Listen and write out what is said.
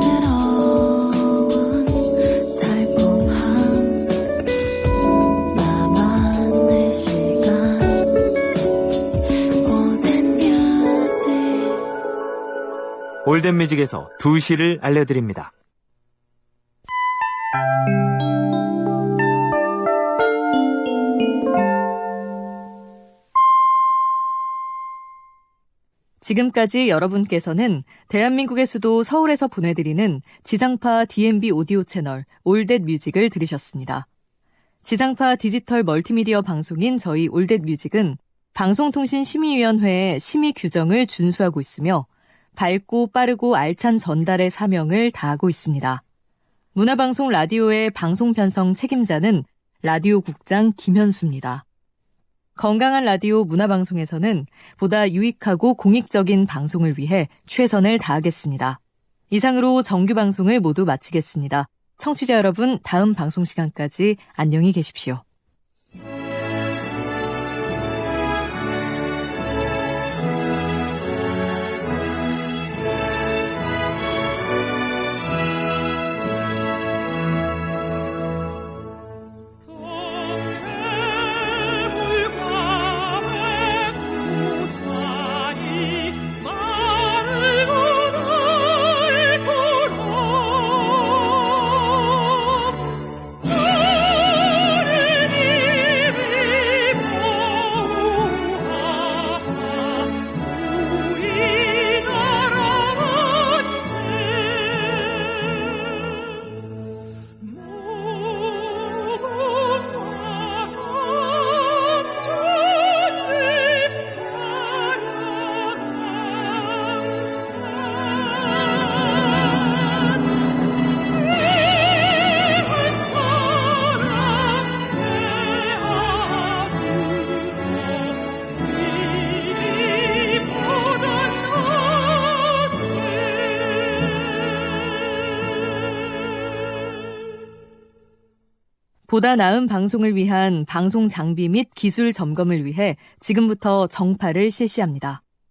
부드러운 달콤함 나만의 시간 올덴 뮤직 올덴 뮤직에서 2시를 알려드립니다. 지금까지 여러분께서는 대한민국의 수도 서울에서 보내드리는 지상파 DMB 오디오 채널 올댓 뮤직을 들으셨습니다. 지상파 디지털 멀티미디어 방송인 저희 올댓 뮤직은 방송통신심의위원회의 심의 규정을 준수하고 있으며 밝고 빠르고 알찬 전달의 사명을 다하고 있습니다. 문화방송 라디오의 방송 편성 책임자는 라디오 국장 김현수입니다. 건강한 라디오 문화방송에서는 보다 유익하고 공익적인 방송을 위해 최선을 다하겠습니다. 이상으로 정규 방송을 모두 마치겠습니다. 청취자 여러분, 다음 방송 시간까지 안녕히 계십시오. 보다 나은 방송을 위한 방송 장비 및 기술 점검을 위해 지금부터 정파를 실시합니다.